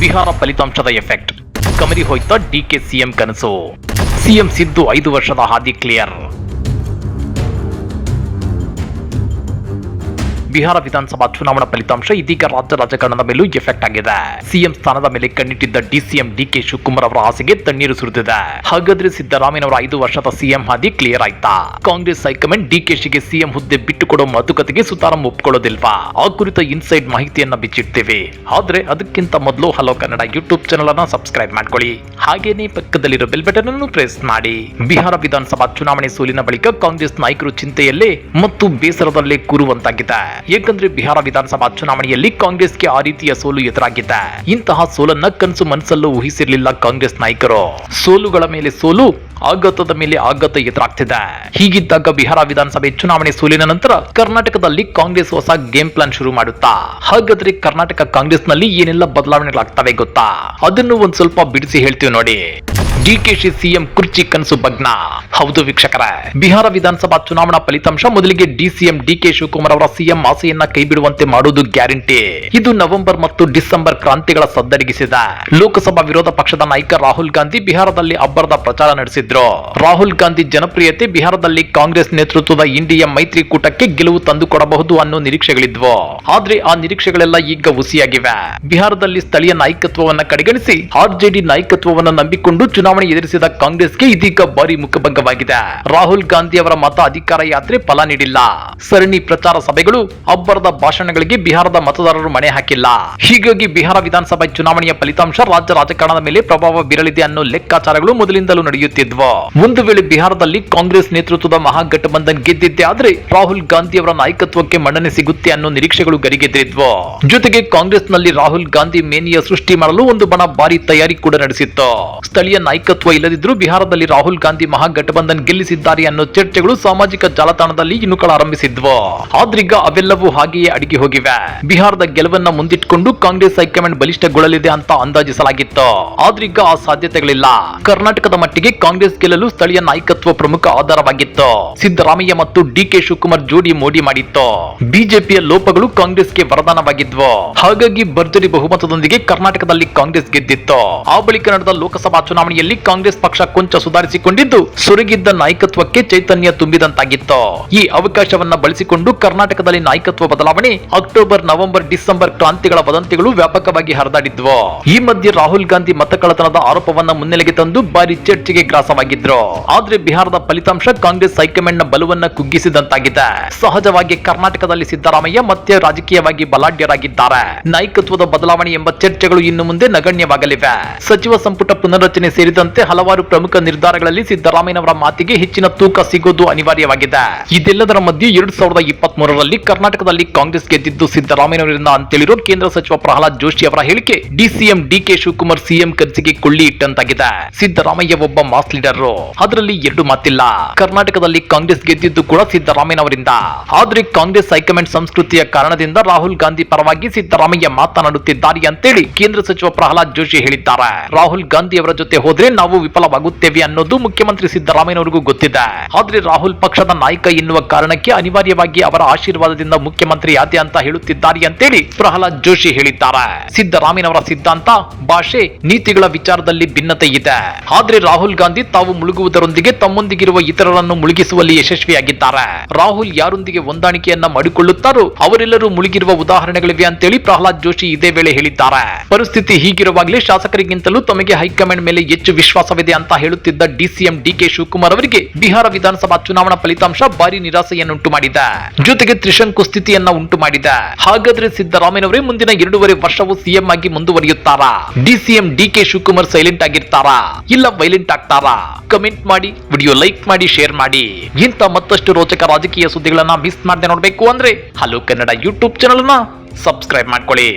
ಬಿಹಾರ ಫಲಿತಾಂಶದ ಎಫೆಕ್ಟ್. ಕಮರಿ ಹೋಯ್ತ ಡಿಕೆ ಸಿಎಂ ಕನಸು. ಸಿಎಂ ಸಿದ್ದು ಐದು ವರ್ಷದ ಹಾದಿ ಕ್ಲಿಯರ್ ಬಿಹಾರ ವಿಧಾನಸಭಾ ಚುನಾವಣಾ ಫಲಿತಾಂಶ ಇದೀಗ ರಾಜ್ಯ ರಾಜಕಾರಣದ ಮೇಲೂ ಎಫೆಕ್ಟ್ ಆಗಿದೆ. ಸಿಎಂ ಸ್ಥಾನದ ಮೇಲೆ ಕಣ್ಣಿಟ್ಟಿದ್ದ ಡಿಸಿಎಂ ಡಿಕೆ ಶಿವಕುಮಾರ್ ಅವರ ಆಸೆಗೆ ತಣ್ಣೀರು ಸುರಿದಿದೆ. ಹಾಗಾದ್ರೆ ಸಿದ್ದರಾಮಯ್ಯನವರ ಐದು ವರ್ಷದ ಸಿಎಂ ಹಾದಿ ಕ್ಲಿಯರ್ ಆಯ್ತಾ? ಕಾಂಗ್ರೆಸ್ ಹೈಕಮಾಂಡ್ ಡಿಕೆಶಿಗೆ ಸಿಎಂ ಹುದ್ದೆ ಬಿಟ್ಟುಕೊಡೋ ಮಾತುಕತೆಗೆ ಸುತಾರಂ ಒಪ್ಕೊಳ್ಳೋದಿಲ್ವಾ? ಆ ಕುರಿತ ಇನ್ಸೈಡ್ ಮಾಹಿತಿಯನ್ನ ಬಿಚ್ಚಿಡ್ತೇವೆ. ಆದ್ರೆ ಅದಕ್ಕಿಂತ ಮೊದಲು ಹಲೋ ಕನ್ನಡ ಯೂಟ್ಯೂಬ್ ಚಾನಲ್ ಅನ್ನ ಸಬ್ಸ್ಕ್ರೈಬ್ ಮಾಡ್ಕೊಳ್ಳಿ. ಹಾಗೇನೇ ಪಕ್ಕದಲ್ಲಿರೋ ಬೆಲ್ ಬಟನ್ ಅನ್ನು ಪ್ರೆಸ್ ಮಾಡಿ. ಬಿಹಾರ ವಿಧಾನಸಭಾ ಚುನಾವಣೆ ಸೋಲಿನ ಬಳಿಕ ಕಾಂಗ್ರೆಸ್ ನಾಯಕರು ಚಿಂತೆಯಲ್ಲೇ ಮತ್ತು ಬೇಸರದಲ್ಲೇ ಕೂರುವಂತಾಗಿದೆ. ಏಕೆಂದ್ರೆ ಬಿಹಾರ ವಿಧಾನಸಭಾ ಚುನಾವಣೆಯಲ್ಲಿ ಕಾಂಗ್ರೆಸ್ಗೆ ಆ ರೀತಿಯ ಸೋಲು ಎದುರಾಗಿದೆ. ಇಂತಹ ಸೋಲನ್ನ ಕನಸು ಮನಸ್ಸಲ್ಲೂ ಊಹಿಸಿರಲಿಲ್ಲ ಕಾಂಗ್ರೆಸ್ ನಾಯಕರು. ಸೋಲುಗಳ ಮೇಲೆ ಸೋಲು, ಆಘಾತದ ಮೇಲೆ ಆಘಾತ ಎದುರಾಗ್ತಿದೆ. ಹೀಗಿದ್ದಾಗ ಬಿಹಾರ ವಿಧಾನಸಭೆ ಚುನಾವಣೆ ಸೋಲಿನ ನಂತರ ಕರ್ನಾಟಕದಲ್ಲಿ ಕಾಂಗ್ರೆಸ್ ಹೊಸ ಗೇಮ್ ಪ್ಲಾನ್ ಶುರು ಮಾಡುತ್ತಾ? ಹಾಗಾದ್ರೆ ಕರ್ನಾಟಕ ಕಾಂಗ್ರೆಸ್ನಲ್ಲಿ ಏನೆಲ್ಲ ಬದಲಾವಣೆಗಳಾಗ್ತವೆ ಗೊತ್ತಾ? ಅದನ್ನು ಒಂದ್ ಸ್ವಲ್ಪ ಬಿಡಿಸಿ ಹೇಳ್ತೀವಿ ನೋಡಿ. ಡಿಕೆಶಿ ಸಿಎಂ ಕುರ್ಚಿ ಕನಸು ಭಗ್ನ. ಹೌದು ವೀಕ್ಷಕರೇ, ಬಿಹಾರ ವಿಧಾನಸಭಾ ಚುನಾವಣಾ ಫಲಿತಾಂಶ ಮೊದಲಿಗೆ ಡಿಸಿಎಂ ಡಿಕೆ ಶಿವಕುಮಾರ್ ಅವರ ಸಿಎಂ ಆಸೆಯನ್ನ ಕೈಬಿಡುವಂತೆ ಮಾಡುವುದು ಗ್ಯಾರಂಟಿ. ಇದು ನವೆಂಬರ್ ಮತ್ತು ಡಿಸೆಂಬರ್ ಕ್ರಾಂತಿಗಳ ಸದ್ದಡಗಿಸಿದ. ಲೋಕಸಭಾ ವಿರೋಧ ಪಕ್ಷದ ನಾಯಕ ರಾಹುಲ್ ಗಾಂಧಿ ಬಿಹಾರದಲ್ಲಿ ಅಬ್ಬರದ ಪ್ರಚಾರ ನಡೆಸಿದ್ರು. ರಾಹುಲ್ ಗಾಂಧಿ ಜನಪ್ರಿಯತೆ ಬಿಹಾರದಲ್ಲಿ ಕಾಂಗ್ರೆಸ್ ನೇತೃತ್ವದ ಇಂಡಿಯಾ ಮೈತ್ರಿಕೂಟಕ್ಕೆ ಗೆಲುವು ತಂದುಕೊಡಬಹುದು ಅನ್ನೋ ನಿರೀಕ್ಷೆಗಳಿದ್ವು. ಆದ್ರೆ ಆ ನಿರೀಕ್ಷೆಗಳೆಲ್ಲ ಈಗ ಹುಸಿಯಾಗಿವೆ. ಬಿಹಾರದಲ್ಲಿ ಸ್ಥಳೀಯ ನಾಯಕತ್ವವನ್ನ ಕಡೆಗಣಿಸಿ ಆರ್ಜೆಡಿ ನಾಯಕತ್ವವನ್ನ ನಂಬಿಕೊಂಡು ಚುನಾವಣೆ ಎದುರಿಸಿದ ಕಾಂಗ್ರೆಸ್ಗೆ ಇದೀಗ ಭಾರಿ ಮುಖಭಂಗವಾಗಿದೆ. ರಾಹುಲ್ ಗಾಂಧಿ ಅವರ ಮತ ಅಧಿಕಾರ ಯಾತ್ರೆ ಫಲ ನೀಡಿಲ್ಲ. ಸರಣಿ ಪ್ರಚಾರ ಸಭೆಗಳು ಅಬ್ಬರದ ಭಾಷಣಗಳಿಗೆ ಬಿಹಾರದ ಮತದಾರರು ಮಣೆ ಹಾಕಿಲ್ಲ. ಹೀಗಾಗಿ ಬಿಹಾರ ವಿಧಾನಸಭಾ ಚುನಾವಣೆಯ ಫಲಿತಾಂಶ ರಾಜ್ಯ ರಾಜಕಾರಣದ ಮೇಲೆ ಪ್ರಭಾವ ಬೀರಲಿದೆ ಅನ್ನೋ ಲೆಕ್ಕಾಚಾರಗಳು ಮೊದಲಿಂದಲೂ ನಡೆಯುತ್ತಿದ್ವು. ಒಂದು ವೇಳೆ ಬಿಹಾರದಲ್ಲಿ ಕಾಂಗ್ರೆಸ್ ನೇತೃತ್ವದ ಮಹಾಗಠಬಂಧನ್ ಗೆದ್ದಿದ್ದೆ ಆದ್ರೆ ರಾಹುಲ್ ಗಾಂಧಿ ಅವರ ನಾಯಕತ್ವಕ್ಕೆ ಮನ್ನಣೆ ಸಿಗುತ್ತೆ ಅನ್ನೋ ನಿರೀಕ್ಷೆಗಳು ಗರಿಗೆದ್ದಿದ್ವು ಜೊತೆಗೆ ಕಾಂಗ್ರೆಸ್ನಲ್ಲಿ ರಾಹುಲ್ ಗಾಂಧಿ ಮೇನಿಯ ಸೃಷ್ಟಿ ಮಾಡಲು ಒಂದು ಬಣ ಭಾರಿ ತಯಾರಿ ಕೂಡ ನಡೆಸಿತ್ತು. ಸ್ಥಳೀಯ ನಾಯಕತ್ವ ಇಲ್ಲದಿದ್ದರೂ ಬಿಹಾರದಲ್ಲಿ ರಾಹುಲ್ ಗಾಂಧಿ ಮಹಾಗಠಬಂಧನ್ ಗೆಲ್ಲಿಸಿದ್ದಾರೆ ಅನ್ನೋ ಚರ್ಚೆಗಳು ಸಾಮಾಜಿಕ ಜಾಲತಾಣದಲ್ಲಿ ಇಣುಕಳ ಆರಂಭಿಸಿದ್ವು. ಆದ್ರೀಗ ಅವೆಲ್ಲವೂ ಹಾಗೆಯೇ ಅಡಗಿ ಹೋಗಿವೆ. ಬಿಹಾರದ ಗೆಲುವನ್ನ ಮುಂದಿಟ್ಕೊಂಡು ಕಾಂಗ್ರೆಸ್ ಹೈಕಮಾಂಡ್ ಬಲಿಷ್ಠಗೊಳ್ಳಲಿದೆ ಅಂತ ಅಂದಾಜಿಸಲಾಗಿತ್ತು. ಆದ್ರೀಗ ಆ ಸಾಧ್ಯತೆಗಳಿಲ್ಲ. ಕರ್ನಾಟಕದ ಮಟ್ಟಿಗೆ ಕಾಂಗ್ರೆಸ್ ಗೆಲ್ಲಲು ಸ್ಥಳೀಯ ನಾಯಕತ್ವ ಪ್ರಮುಖ ಆಧಾರವಾಗಿತ್ತು. ಸಿದ್ದರಾಮಯ್ಯ ಮತ್ತು ಡಿಕೆ ಶಿವಕುಮಾರ್ ಜೋಡಿ ಮೋಡಿ ಮಾಡಿತ್ತು. ಬಿಜೆಪಿಯ ಲೋಪಗಳು ಕಾಂಗ್ರೆಸ್ಗೆ ವರದಾನವಾಗಿದ್ವು. ಹಾಗಾಗಿ ಭರ್ಜರಿ ಬಹುಮತದೊಂದಿಗೆ ಕರ್ನಾಟಕದಲ್ಲಿ ಕಾಂಗ್ರೆಸ್ ಗೆದ್ದಿತ್ತು. ಆ ಬಳಿಕ ನಡೆದ ಲೋಕಸಭಾ ಚುನಾವಣೆಯಲ್ಲಿ ಕಾಂಗ್ರೆಸ್ ಪಕ್ಷ ಕೊಂಚ ಸುಧಾರಿಸಿಕೊಂಡಿದ್ದು ಸುರಗಿದ್ದ ನಾಯಕತ್ವಕ್ಕೆ ಚೈತನ್ಯ ತುಂಬಿದಂತಾಗಿತ್ತು. ಈ ಅವಕಾಶವನ್ನ ಬಳಸಿಕೊಂಡು ಕರ್ನಾಟಕದಲ್ಲಿ ನಾಯಕತ್ವ ಬದಲಾವಣೆ, ಅಕ್ಟೋಬರ್, ನವೆಂಬರ್, ಡಿಸೆಂಬರ್ ಕ್ರಾಂತಿಗಳ ವದಂತಿಗಳು ವ್ಯಾಪಕವಾಗಿ ಹರಿದಾಡಿದ್ವು. ಈ ಮಧ್ಯೆ ರಾಹುಲ್ ಗಾಂಧಿ ಮತಕಳತನದ ಆರೋಪವನ್ನ ಮುನ್ನೆಲೆಗೆ ತಂದು ಭಾರಿ ಚರ್ಚೆಗೆ ಗ್ರಾಸವಾಗಿದ್ರು. ಆದ್ರೆ ಬಿಹಾರದ ಫಲಿತಾಂಶ ಕಾಂಗ್ರೆಸ್ ಹೈಕಮಾಂಡ್ನ ಬಲವನ್ನ ಕುಗ್ಗಿಸಿದಂತಾಗಿದೆ. ಸಹಜವಾಗಿ ಕರ್ನಾಟಕದಲ್ಲಿ ಸಿದ್ದರಾಮಯ್ಯ ಮತ್ತೆ ರಾಜಕೀಯವಾಗಿ ಬಲಾಢ್ಯರಾಗಿದ್ದಾರೆ. ನಾಯಕತ್ವದ ಬದಲಾವಣೆ ಎಂಬ ಚರ್ಚೆಗಳು ಇನ್ನು ಮುಂದೆ ನಗಣ್ಯವಾಗಲಿವೆ. ಸಚಿವ ಸಂಪುಟ ಪುನರ್ರಚನೆ ಸೇರಿದಂತೆ ಹಲವಾರು ಪ್ರಮುಖ ನಿರ್ಧಾರಗಳಲ್ಲಿ ಸಿದ್ದರಾಮಯ್ಯನವರ ಮಾತಿಗೆ ಹೆಚ್ಚಿನ ತೂಕ ಸಿಗೋದು ಅನಿವಾರ್ಯವಾಗಿದೆ. ಇದೆಲ್ಲದರ ಮಧ್ಯೆ ಎರಡ್ ಸಾವಿರದ ಇಪ್ಪತ್ತ್ ಮೂರರಲ್ಲಿ ಕರ್ನಾಟಕದಲ್ಲಿ ಕಾಂಗ್ರೆಸ್ ಗೆದ್ದಿದ್ದು ಸಿದ್ದರಾಮಯ್ಯನವರಿಂದ ಅಂತೇಳಿರೋ ಕೇಂದ್ರ ಸಚಿವ ಪ್ರಹ್ಲಾದ್ ಜೋಶಿ ಅವರ ಹೇಳಿಕೆ ಡಿಸಿಎಂ ಡಿಕೆ ಶಿವಕುಮಾರ್ ಸಿಎಂ ಕರ್ಜಿಗೆ ಕೊಳ್ಳಿ ಇಟ್ಟಂತಾಗಿದೆ. ಸಿದ್ದರಾಮಯ್ಯ ಒಬ್ಬ ಮಾಸ್ ಲೀಡರ್. ಅದರಲ್ಲಿ ಎರಡು ಮಾತಿಲ್ಲ. ಕರ್ನಾಟಕದಲ್ಲಿ ಕಾಂಗ್ರೆಸ್ ಗೆದ್ದಿದ್ದು ಕೂಡ ಸಿದ್ದರಾಮಯ್ಯನವರಿಂದ. ಆದ್ರೆ ಕಾಂಗ್ರೆಸ್ ಹೈಕಮಾಂಡ್ ಸಂಸ್ಕೃತಿಯ ಕಾರಣದಿಂದ ರಾಹುಲ್ ಗಾಂಧಿ ಪರವಾಗಿ ಸಿದ್ದರಾಮಯ್ಯ ಮಾತನಾಡುತ್ತಿದ್ದಾರೆ ಅಂತೇಳಿ ಕೇಂದ್ರ ಸಚಿವ ಪ್ರಹ್ಲಾದ್ ಜೋಶಿ ಹೇಳಿದ್ದಾರೆ. ರಾಹುಲ್ ಗಾಂಧಿ ಅವರ ಜೊತೆ ಹೋದ್ರೆ ನಾವು ವಿಫಲವಾಗುತ್ತೇವೆ ಅನ್ನೋದು ಮುಖ್ಯಮಂತ್ರಿ ಸಿದ್ದರಾಮಯ್ಯನವರಿಗೂ ಗೊತ್ತಿದೆ. ಆದ್ರೆ ರಾಹುಲ್ ಪಕ್ಷದ ನಾಯಕ ಎನ್ನುವ ಕಾರಣಕ್ಕೆ ಅನಿವಾರ್ಯವಾಗಿ ಅವರ ಆಶೀರ್ವಾದದಿಂದ ಮುಖ್ಯಮಂತ್ರಿ ಯಾದೆ ಅಂತ ಹೇಳುತ್ತಿದ್ದಾರೆ ಅಂತೇಳಿ ಪ್ರಹ್ಲಾದ್ ಜೋಶಿ ಹೇಳಿದ್ದಾರೆ. ಸಿದ್ದರಾಮಯ್ಯನವರ ಸಿದ್ಧಾಂತ, ಭಾಷೆ, ನೀತಿಗಳ ವಿಚಾರದಲ್ಲಿ ಭಿನ್ನತೆ ಇದೆ. ಆದ್ರೆ ರಾಹುಲ್ ಗಾಂಧಿ ತಾವು ಮುಳುಗುವುದರೊಂದಿಗೆ ತಮ್ಮೊಂದಿಗಿರುವ ಇತರರನ್ನು ಮುಳುಗಿಸುವಲ್ಲಿ ಯಶಸ್ವಿಯಾಗಿದ್ದಾರೆ. ರಾಹುಲ್ ಯಾರೊಂದಿಗೆ ಹೊಂದಾಣಿಕೆಯನ್ನ ಮಾಡಿಕೊಳ್ಳುತ್ತಾರೋ ಅವರೆಲ್ಲರೂ ಮುಳುಗಿರುವ ಉದಾಹರಣೆಗಳಿವೆ ಅಂತೇಳಿ ಪ್ರಹ್ಲಾದ್ ಜೋಶಿ ಇದೇ ವೇಳೆ ಹೇಳಿದ್ದಾರೆ. ಪರಿಸ್ಥಿತಿ ಹೀಗಿರುವಾಗಲೇ ಶಾಸಕರಿಗಿಂತಲೂ ತಮಗೆ ಹೈಕಮಾಂಡ್ ಮೇಲೆ ಹೆಚ್ಚು ವಿಶ್ವಾಸವಿದೆ ಅಂತ ಹೇಳುತ್ತಿದ್ದ ಡಿಸಿಎಂ ಡಿಕೆ ಶಿವಕುಮಾರ್ ಅವರಿಗೆ ಬಿಹಾರ ವಿಧಾನಸಭಾ ಚುನಾವಣಾ ಫಲಿತಾಂಶ ಭಾರಿ ನಿರಾಸೆಯನ್ನುಂಟು ಮಾಡಿದೆ. ಜೊತೆಗೆ ತ್ರಿಶಂಕು ಸ್ಥಿತಿಯನ್ನ ಉಂಟು ಮಾಡಿದೆ. ಹಾಗಾದ್ರೆ ಸಿದ್ದರಾಮಯ್ಯನವರೇ ಮುಂದಿನ ಎರಡೂವರೆ ವರ್ಷವೂ ಸಿಎಂ ಆಗಿ ಮುಂದುವರಿಯುತ್ತಾರಾ? ಡಿಸಿಎಂ ಡಿಕೆ ಶಿವಕುಮಾರ್ ಸೈಲೆಂಟ್ ಆಗಿರ್ತಾರಾ? ಇಲ್ಲ ವೈಲೆಂಟ್ ಆಗ್ತಾರಾ? ಕಮೆಂಟ್ ಮಾಡಿ, ವಿಡಿಯೋ ಲೈಕ್ ಮಾಡಿ, ಶೇರ್ ಮಾಡಿ. ಇಂಥ ಮತ್ತಷ್ಟು ರೋಚಕ ರಾಜಕೀಯ ಸುದ್ದಿಗಳನ್ನ ಮಿಸ್ ಮಾಡದೆ ನೋಡಬೇಕು ಅಂದ್ರೆ ಹಲೋ ಕನ್ನಡ ಯೂಟ್ಯೂಬ್ ಚಾನಲ್ನ ಸಬ್ಸ್ಕ್ರೈಬ್ ಮಾಡ್ಕೊಳ್ಳಿ.